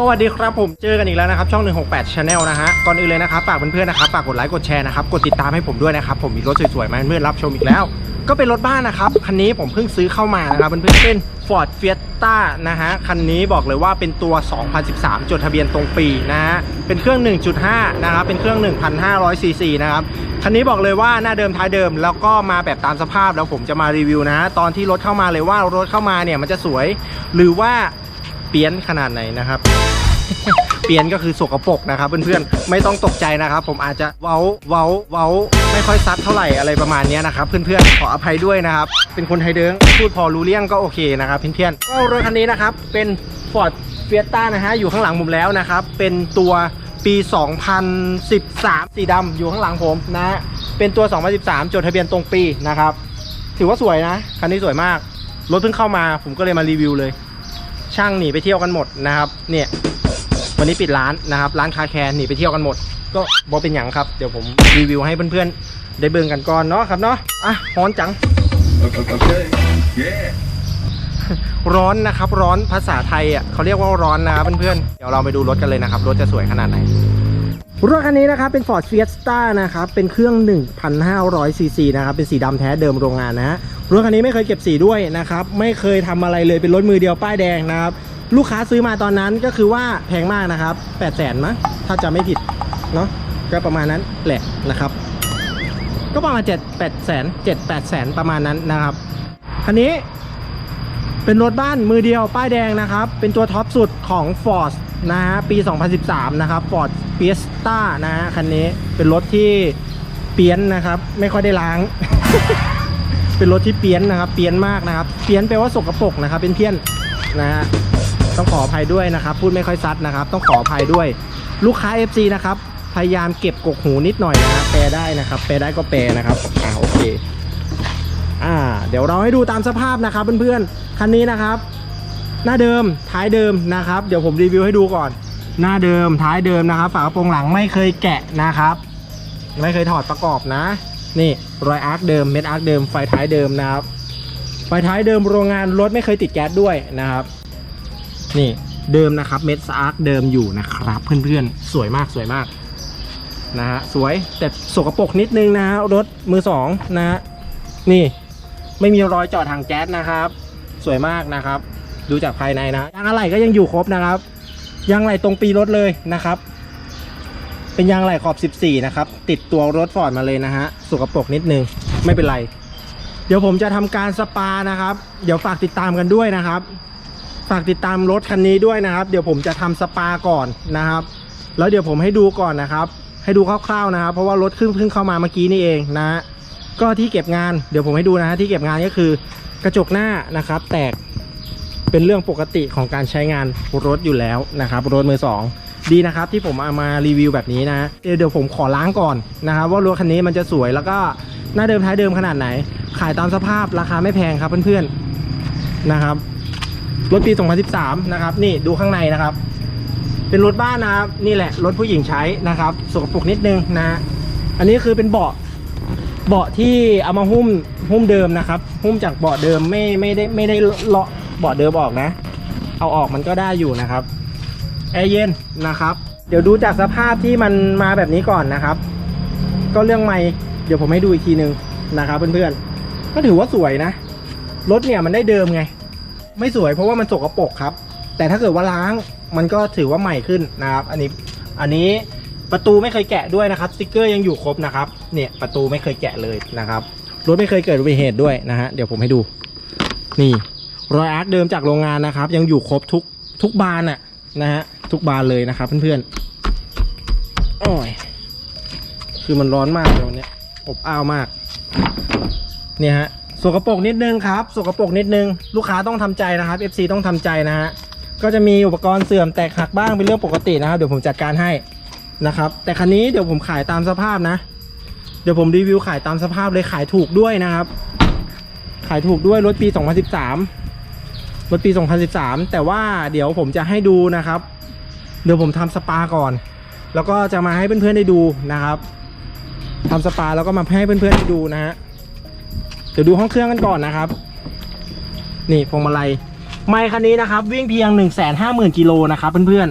สวัสดีครับผมเจอกันอีกแล้วนะครับช่อง 168 Channel นะฮะก่อนอื่นเลยนะครับฝากเพื่อนๆนะครับฝากกดไลค์กดแชร์นะครับกดติดตามให้ผมด้วยนะครับผมมีรถสวยๆมาให้เพื่อนรับชมอีกแล้ว ก็เป็นรถบ้านนะครับคันนี้ผมเพิ่งซื้อเข้ามานะครับเพื่อนๆเป็น Ford Fiesta นะฮะคันนี้บอกเลยว่าเป็นตัว 2013 จดทะเบียนตรงปีนะฮะเป็นเครื่อง 1.5 นะครับเป็นเครื่อง 1,500 ซีซีนะครับคันนี้บอกเลยว่าหน้าเดิมท้ายเดิมแล้วก็มาแบบตามสภาพแล้วผมจะมารีวิวนะฮะตอนที่รถเข้ามาเลยว่ารถเข้ามาเนี่ยมันจะสวย หรือว่า ปียนขนาดไหนนะครับ เปียนก็คือสกปรกนะครับ เพื่อนๆไม่ต้องตกใจนะครับ ผมอาจจะเว้าเว้าเว้าไม่ค่อยซัดเท่าไหร่อะไรประมาณนี้นะครับเพื่อนๆขออภัยด้วยนะครับ เป็นคนไทยเดิงพูดพอรู้เรื่องก็โอเคนะครับเพื่อนๆก็รถคันนี้นะครับ เป็น Ford Fiesta นะฮะอยู่ข้างหลังผมแล้วนะครับ เป็นตัวปี 2013 สีดำอยู่ข้างหลังผมนะฮะเป็นตัว 2013 จดทะเบียนตรงปีนะครับ ถือว่าสวยนะ คันนี้สวยมาก รถเพิ่งเข้ามาผมก็เลยมารีวิวเลย ช่างหนีไปเที่ยวกันหมดนะครับ เนี่ยวันนี้ปิดร้านนะครับ ร้านคาแคร์หนีไปเที่ยวกันหมด ก็บอเป็นอย่างครับ เดี๋ยวผมรีวิวให้เพื่อนๆ ได้เบิ่งกันก่อนเนาะครับเนาะอะร้อนจัง Okay. Yeah. ร้อนนะครับ ร้อนภาษาไทยอะเขาเรียกว่าร้อนนะครับเพื่อนๆ เดี๋ยวเราไปดูรถกันเลยนะครับ รถจะสวยขนาดไหน รถคันนี้นะครับเป็น Ford Fiesta นะครับเป็นเครื่อง 1,500 ซีซีนะครับเป็นสีดำแท้เดิมโรงงานนะฮะรถคันนี้ไม่เคยเก็บสีด้วยนะครับไม่เคยทำอะไรเลยเป็นรถมือเดียวป้ายแดงนะครับลูกค้าซื้อมาตอนนั้นก็คือว่าแพงมากนะครับ8 0 0 0 0มั้งถ้าจำไม่ผิดเนาะก็ประมาณนั้นแหละนะครับ ก็ประมาณ7 8แสน7 8แสนประมาณนั้นนะครับคันนี้เป็นรถบ้านมือเดียวป้ายแดงนะครับเป็นตัวท็อปสุดของ Ford นะฮะปี 2013 นะครับ Ford Fiesta นะฮะคันนี้เป็นรถที่เปี้ยนนะครับ ไม่ค่อยได้ล้าง เป็นรถที่เปี้ยนนะครับ เปี้ยนมากนะครับ เปี้ยนแปลว่าสกปรกนะครับ เป็นเพี้ยนนะฮะต้องขออภัยด้วยนะครับ พูดไม่ค่อยซัดนะครับ ต้องขออภัยด้วย ลูกค้า FC นะครับ พยายามเก็บกกหูนิดหน่อยนะฮะแปลได้นะครับ แปลได้ก็แปลนะครับอ่าโอเคอ่าเดี๋ยวเราให้ดูตามสภาพนะครับเพื่อนๆคันนี้นะครับ หน้าเดิมท้ายเดิมนะครับ เดี๋ยวผมรีวิวให้ดูก่อน หน้าเดิมท้ายเดิมนะครับ ฝากระโปรงหลังไม่เคยแกะนะครับ ไม่เคยถอดประกอบนะ นี่รอยอาร์คเดิมเม็ดอาร์คเดิมไฟท้ายเดิมนะครับ ไฟท้ายเดิมโรงงานรถไม่เคยติดแก๊สด้วยนะครับ นี่เดิมนะครับเม็ดอาร์คเดิมอยู่นะครับ เพื่อนๆสวยมากสวยมากนะฮะสวยแต่สกปรกนิดนึงนะฮะรถมือสองนะฮะนี่ไม่มีรอยจอดถังแก๊สนะครับ สวยมากนะครับ ดูจากภายในนะยางอะไหล่ก็ยังอยู่ครบนะครับยางอะไหล่ตรงปีรถเลยนะครับ เป็นยางอะไหล่ขอบ 14 นะครับ ติดตัวรถฟอร์ดมาเลยนะฮะสกปรกนิดนึงไม่เป็นไร เดี๋ยวผมจะทำการสปานะครับ เดี๋ยวฝากติดตามกันด้วยนะครับ ฝากติดตามรถคันนี้ด้วยนะครับ เดี๋ยวผมจะทำสปาก่อนนะครับ แล้วเดี๋ยวผมให้ดูก่อนนะครับ ให้ดูคร่าวๆนะครับ เพราะว่ารถเพิ่งเพิ่งเข้ามาเมื่อกี้นี่เองนะก็ที่เก็บงานเดี๋ยวผมให้ดูนะฮะที่เก็บงานก็คือกระจกหน้านะครับ แตก เป็นเรื่องปกติของการใช้งานรถอยู่แล้วนะครับรถมือสองดีนะครับที่ผมเอามารีวิวแบบนี้นะเดี๋ยวผมขอล้างก่อนนะครับว่ารถคันนี้มันจะสวยแล้วก็หน้าเดิมท้ายเดิมขนาดไหน ขายตามสภาพราคาไม่แพงครับเพื่อนๆนะครับรถปี 2013 นะครับ นี่ดูข้างในนะครับ เป็นรถบ้านนะครับนี่แหละรถผู้หญิงใช้นะครับสกปรกนิดนึงนะ อันนี้คือเป็นเบาะเบาะที่เอามาหุ้มหุ้มเดิมนะครับ หุ้มจากเบาะเดิมไม่ไม่ได้ไม่ได้เลาะ เบาะเดิมออกนะ เอาออกมันก็ได้อยู่นะครับแอร์เย็นนะครับ เดี๋ยวดูจากสภาพที่มันมาแบบนี้ก่อนนะครับ ก็เรื่องไม่เดี๋ยวผมให้ดูอีกทีหนึ่งนะครับเพื่อนๆก็ถือว่าสวยนะรถเนี่ยมันได้เดิมไง ไม่สวยเพราะว่ามันสกปรกครับ แต่ถ้าเกิดว่าล้างมันก็ถือว่าใหม่ขึ้นนะครับ อันนี้อันนี้ประตูไม่เคยแกะด้วยนะครับสติกเกอร์ยังอยู่ครบนะครับ เนี่ยประตูไม่เคยแกะเลยนะครับรถไม่เคยเกิดอุบัติเหตุด้วยนะฮะเดี๋ยวผมให้ดู นี่ รอยอาร์คเดิมจากโรงงานนะครับ ยังอยู่ครบทุกทุกบานอะนะฮะทุกบานเลยนะครับเพื่อนๆโอ้ยคือมันร้อนมากเลยวันนี้อบอ้าวมาก เนี่ยฮะสกปรกนิดนึงครับสกปรกนิดนึง ลูกค้าต้องทำใจนะครับ FC ต้องทำใจนะฮะก็จะมีอุปกรณ์เสื่อมแตกหักบ้างเป็นเรื่องปกตินะครับเดี๋ยวผมจัดการให้นะครับ แต่คันนี้เดี๋ยวผมขายตามสภาพนะ เดี๋ยวผมรีวิวขายตามสภาพเลยขายถูกด้วยนะครับ ขายถูกด้วยรถปี 2013 รถปี 2013 แต่ว่าเดี๋ยวผมจะให้ดูนะครับ เดี๋ยวผมทำสปาก่อน แล้วก็จะมาให้เพื่อนๆได้ดูนะครับทำสปาแล้วก็มาให้เพื่อนๆได้ดูนะฮะเดี๋ยวดูห้องเครื่องกันก่อนนะครับ นี่พวงมาลัยไมค์คันนี้นะครับ วิ่งเพียง 1 5 0 0 0 0กิโลนะครับเพื่อน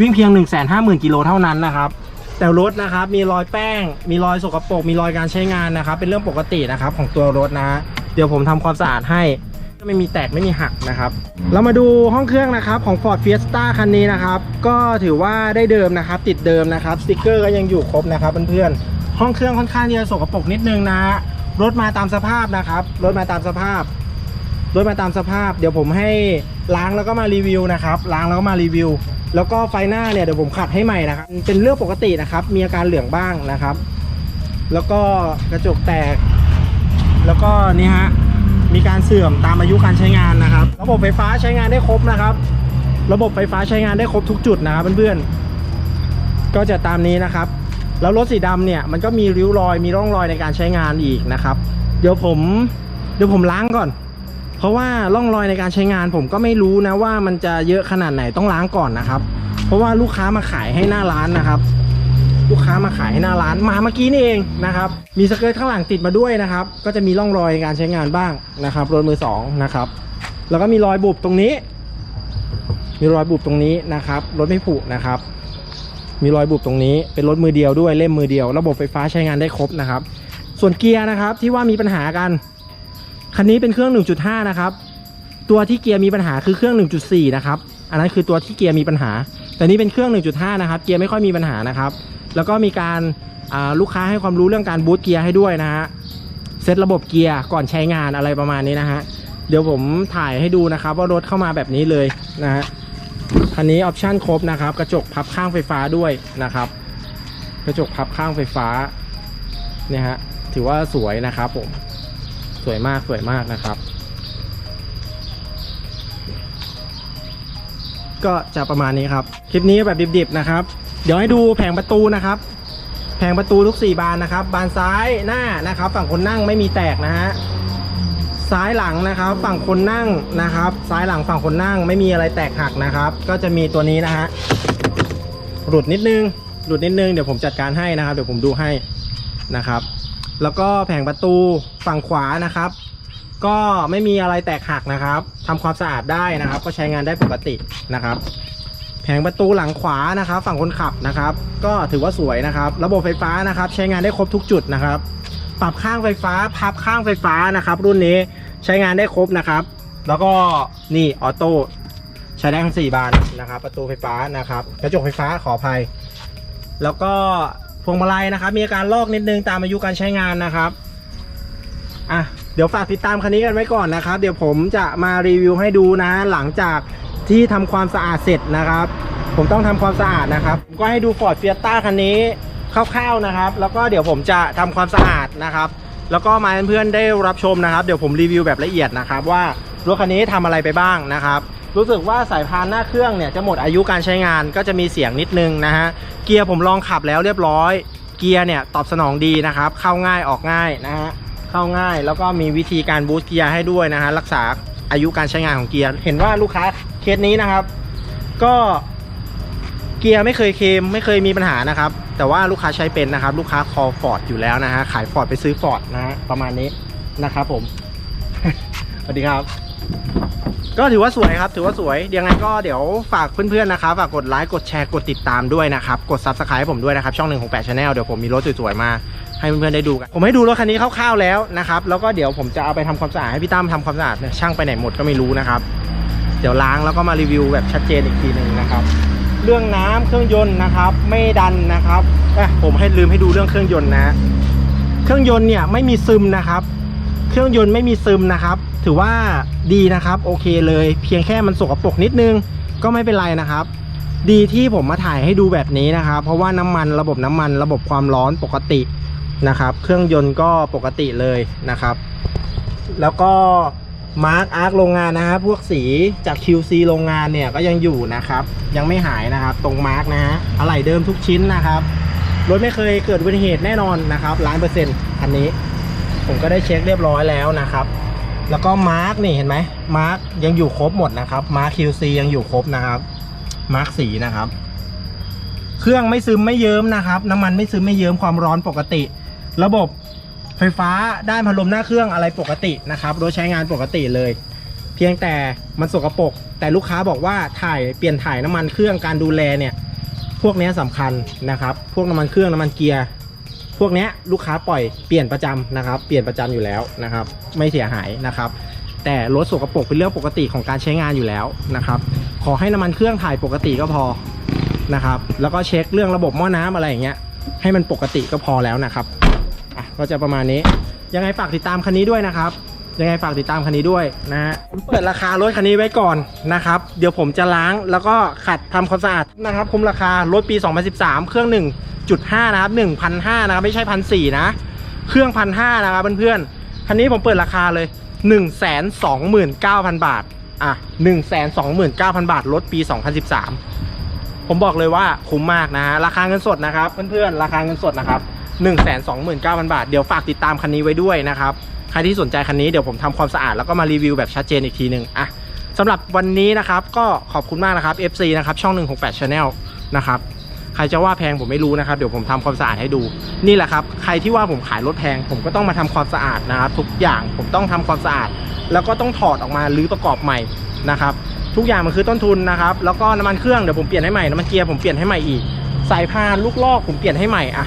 วิ่งเพียง 1 5 0 0 0 0กิโลเท่านั้นนะครับแต่รถนะครับมีรอยแป้ง มีรอยสกปรกมีรอยการใช้งานนะครับ เป็นเรื่องปกตินะครับของตัวรถนะ เดี๋ยวผมทำความสะอาดให้ ไม่มีแตกไม่มีหักนะครับ เรามาดูห้องเครื่องนะครับของ Ford Fiesta คันนี้นะครับ ก็ถือว่าได้เดิมนะครับ ติดเดิมนะครับสติกเกอร์ก็ยังอยู่ครบนะครับเพื่อนๆห้องเครื่องค่อนข้างที่จะสกปรกนิดนึงนะฮะรถมาตามสภาพนะครับรถมาตามสภาพรถมาตามสภาพ เดี๋ยวผมให้ล้างแล้วก็มารีวิวนะครับล้างแล้วก็มารีวิว แล้วก็ไฟหน้าเนี่ยเดี๋ยวผมขัดให้ใหม่นะครับเป็นเรื่องปกตินะครับมีอาการเหลืองบ้างนะครับ แล้วก็กระจกแตก แล้วก็นี่ฮะ มีการเสื่อมตามอายุการใช้งานนะครับ ระบบไฟฟ้าใช้งานได้ครบนะครับ ระบบไฟฟ้าใช้งานได้ครบทุกจุดนะครับเพื่อนๆ ก็จะตามนี้นะครับ แล้วรถสีดำเนี่ยมันก็มีริ้วรอยมีร่องรอยในการใช้งานอีกนะครับ เดี๋ยวผมเดี๋ยวผมล้างก่อน เพราะว่าร่องรอยในการใช้งานผมก็ไม่รู้นะว่ามันจะเยอะขนาดไหนต้องล้างก่อนนะครับ เพราะว่าลูกค้ามาขายให้หน้าร้านนะครับ ลูกค้ามาขายให้หน้าร้านมาเมื่อกี้นี่เองนะครับ มีสเกิร์ตข้างหลังติดมาด้วยนะครับ ก็จะมีร่องรอยในการใช้งานบ้างนะครับรถมือสองนะครับ แล้วก็มีรอยบุบตรงนี้ มีรอยบุบตรงนี้นะครับ รถไม่ผุนะครับ มีรอยบุบตรงนี้ เป็นรถมือเดียวด้วยเล่มมือเดียว ระบบไฟฟ้าใช้งานได้ครบนะครับ ส่วนเกียร์นะครับที่ว่ามีปัญหากันคันนี้เป็นเครื่อง 1.5 นะครับ ตัวที่เกียร์มีปัญหาคือเครื่อง 1.4 นะครับ อันนั้นคือตัวที่เกียร์มีปัญหา แต่นี่เป็นเครื่อง 1.5 นะครับ เกียร์ไม่ค่อยมีปัญหานะครับ แล้วก็มีการลูกค้าให้ความรู้เรื่องการบูตเกียร์ให้ด้วยนะฮะ เซตระบบเกียร์ก่อนใช้งานอะไรประมาณนี้นะฮะ เดี๋ยวผมถ่ายให้ดูนะครับว่ารถเข้ามาแบบนี้เลยนะฮะ คันนี้ออปชั่นครบนะครับ กระจกพับข้างไฟฟ้าด้วยนะครับ กระจกพับข้างไฟฟ้าเนี่ยฮะ ถือว่าสวยนะครับผม สวยมากสวยมากนะครับ ก็จะประมาณนี้ครับ คลิปนี้แบบดิบๆนะครับ เดี๋ยวให้ดูแผงประตูนะครับ แผงประตูทุก 4 บานนะครับ บานซ้ายหน้านะครับ ฝั่งคนนั่งไม่มีแตกนะฮะซ้ายหลังนะครับ ฝั่งคนนั่งนะครับ ซ้ายหลังฝั่งคนนั่งไม่มีอะไรแตกหักนะครับ ก็จะมีตัวนี้นะฮะหลุดนิดนึงหลุดนิดนึงเดี๋ยวผมจัดการให้นะครับ เดี๋ยวผมดูให้นะครับ แล้วก็แผงประตูฝั่งขวานะครับ ก็ไม่มีอะไรแตกหักนะครับทำความสะอาดได้นะครับ ก็ใช้งานได้ปกตินะครับ แผงประตูหลังขวานะครับ ฝั่งคนขับนะครับ ก็ถือว่าสวยนะครับ ระบบไฟฟ้านะครับ ใช้งานได้ครบทุกจุดนะครับ ปรับข้างไฟฟ้า พับข้างไฟฟ้านะครับ รุ่นนี้ใช้งานได้ครบนะครับ แล้วก็นี่ออโต้ใช้ได้ทั้ง4บานนะครับ ประตูไฟฟ้านะครับกระจกไฟฟ้าขออภัย แล้วก็พวงมาลัยนะครับ มีอาการลอกนิดนึงตามอายุการใช้งานนะครับอะ เดี๋ยวฝากติดตามคันนี้กันไว้ก่อนนะครับ เดี๋ยวผมจะมารีวิวให้ดูนะ หลังจากที่ทำความสะอาดเสร็จนะครับ ผมต้องทำความสะอาดนะครับผมก็ให้ดู Ford Fiesta คันนี้คร่าวๆนะครับ แล้วก็เดี๋ยวผมจะทำความสะอาดนะครับ แล้วก็มาให้เพื่อนๆได้รับชมนะครับ เดี๋ยวผมรีวิวแบบละเอียดนะครับว่ารถคันนี้ทำอะไรไปบ้างนะครับ รู้สึกว่าสายพานหน้าเครื่องเนี่ยจะหมดอายุการใช้งานก็จะมีเสียงนิดนึงนะฮะเกียร์ผมลองขับแล้วเรียบร้อย เกียร์เนี่ยตอบสนองดีนะครับ เข้าง่ายออกง่ายนะฮะ เข้าง่าย แล้วก็มีวิธีการบูสต์เกียร์ให้ด้วยนะฮะรักษาอายุการใช้งานของเกียร์ เห็นว่าลูกค้าเคสนี้นะครับ ก็เกียร์ไม่เคยเคลมไม่เคยมีปัญหานะครับ แต่ว่าลูกค้าใช้เป็นนะครับ ลูกค้าคอฟอร์ดอยู่แล้วนะฮะขายฟอร์ดไปซื้อฟอร์ดนะฮะประมาณนี้นะครับผม สวัสดีครับ ก็ถือว่าสวยครับ ถือว่าสวยยังไงก็เดี๋ยวฝากเพื่อนๆนะครับฝากกดไลค์กดแชร์กดติดตามด้วยนะครับ กด subscribe ให้ผมด้วยนะครับ ช่องหนึ่งของแปดชาแนลเดี๋ยวผมมีรถสวยๆมาให้เพื่อนๆได้ดูกัน ผมให้ดูรถคันนี้คร่าวๆแล้วนะครับ แล้วก็เดี๋ยวผมจะเอาไปทำความสะอาดให้พี่ตั้มทำความสะอาดเนี่ยช่างไปไหนหมดก็ไม่รู้นะครับ เดี๋ยวล้างแล้วก็มารีวิวแบบชัดเจนอีกทีหนึ่งนะครับ เรื่องน้ำเครื่องยนต์นะครับ ไม่ดันนะครับอะผมให้ลืมให้ดูเรื่องเครื่องยนต์นะ เครื่องยนต์เนี่ยไม่มีซึมนะครับ เครื่องยนต์ไม่มีซึมนะครับ ถือว่าดีนะครับ โอเคเลย เพียงแค่มันสกปรกนิดนึงก็ไม่เป็นไรนะครับ ดีที่ผมมาถ่ายให้ดูแบบนี้นะครับ เพราะว่าน้ำมันระบบน้ำมันระบบความร้อนปกตินะครับ เครื่องยนต์ก็ปกติเลยนะครับ แล้วก็มาร์กอาร์คโรงงานนะครับพวกสีจาก QC โรงงานเนี่ยก็ยังอยู่นะครับ ยังไม่หายนะครับ ตรงมาร์กนะฮะอะไหล่เดิมทุกชิ้นนะครับรถไม่เคยเกิดอุบัติเหตุแน่นอนนะครับล้านเปอร์เซ็นต์คันนี้ ผมก็ได้เช็คเรียบร้อยแล้วนะครับ แล้วก็มาร์กนี่เห็นไหมมาร์กยังอยู่ครบหมดนะครับมาร์ค QC ยังอยู่ครบนะครับมาร์กสีนะครับ เครื่องไม่ซึมไม่เยิ้มนะครับ น้ำมันไม่ซึมไม่เยิ้มความร้อนปกติ ระบบไฟฟ้าด้านพัดลมหน้าเครื่องอะไรปกตินะครับรถใช้งานปกติเลย เพียงแต่มันสกปรกแต่ลูกค้าบอกว่าถ่ายเปลี่ยนถ่ายน้ำมันเครื่องการดูแลเนี่ยพวกนี้ยสำคัญนะครับ พวกน้ำมันเครื่องน้ำมันเกียร์ พวกนี้ลูกค้าปล่อยเปลี่ยนประจำนะครับ เปลี่ยนประจำอยู่แล้วนะครับ ไม่เสียหายนะครับ แต่รถสกปรกเป็นเรื่องปกติของการใช้งานอยู่แล้วนะครับ ขอให้น้ำมันเครื่องถ่ายปกติก็พอนะครับ แล้วก็เช็คเรื่องระบบหม้อน้ำอะไรอย่างเงี้ยให้มันปกติก็พอแล้วนะครับอะก็จะประมาณนี้ ยังไงฝากติดตามคันนี้ด้วยนะครับ ยังไงฝากติดตามคันนี้ด้วยนะฮะผมเปิดราคารถคันนี้ไว้ก่อนนะครับ เดี๋ยวผมจะล้างแล้วก็ขัดทำความสะอาดนะครับ คุ้มราคารถปี 2013 เครื่อง1.5นะครับ1,500นะครับไม่ใช่1,400นะ เครื่อง1,500นะครับเพื่อนๆคันนี้ผมเปิดราคาเลย 129,000 บาทอะ129,000 บาทรถปี 2013 ผมบอกเลยว่าคุ้มมากนะฮะราคาเงินสดนะครับเพื่อนๆราคาเงินสดนะครับ1 2 9 0 0 0 บาท เดี๋ยวฝากติดตามคันนี้ไว้ด้วยนะครับใครที่สนใจคันนี้เดี๋ยวผมทำความสะอาดแล้วก็มารีวิวแบบชัดเจนอีกทีหนึ่งอะสำหรับวันนี้นะครับก็ขอบคุณมากนะครับ FC นะครับช่อง 168 Channel นะครับ ใครจะว่าแพงผมไม่รู้นะครับ เดี๋ยวผมทำความสะอาดให้ดู นี่แหละครับ ใครที่ว่าผมขายรถแพง ผมก็ต้องมาทำความสะอาดนะครับ ทุกอย่างผมต้องทำความสะอาด แล้วก็ต้องถอดออกมาหรือประกอบใหม่นะครับทุกอย่างมันคือต้นทุนนะครับ แล้วก็น้ำมันเครื่องเดี๋ยวผมเปลี่ยนให้ใหม่น้ำมันเกียร์ผมเปลี่ยนให้ใหม่อีกสายพานลูกลอกผมเปลี่ยนให้ใหม่อะ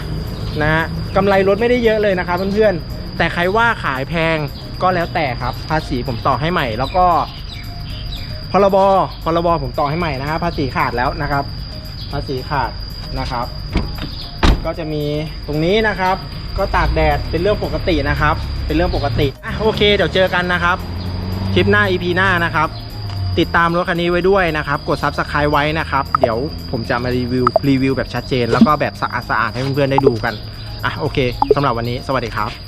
นะฮะกำไรรถไม่ได้เยอะเลยนะครับเพื่อนๆแต่ใครว่าขายแพงก็แล้วแต่ครับ ภาษีผมต่อให้ใหม่ แล้วก็พรบพรบผมต่อให้ใหม่นะฮะภาษีขาดแล้วนะครับ ภาษีขาด นะครับ ก็จะมีตรงนี้นะครับ ก็ตากแดดเป็นเรื่องปกตินะครับ เป็นเรื่องปกติอะโอเค เดี๋ยวเจอกันนะครับคลิปหน้า EP หน้านะครับ ติดตามรถคันนี้ไว้ด้วยนะครับ กด Subscribe ไว้นะครับ เดี๋ยวผมจะมารีวิวรีวิวแบบชัดเจน แล้วก็แบบสะอาดสะอาดๆให้เพื่อนๆได้ดูกันอะโอเคสำหรับวันนี้สวัสดีครับ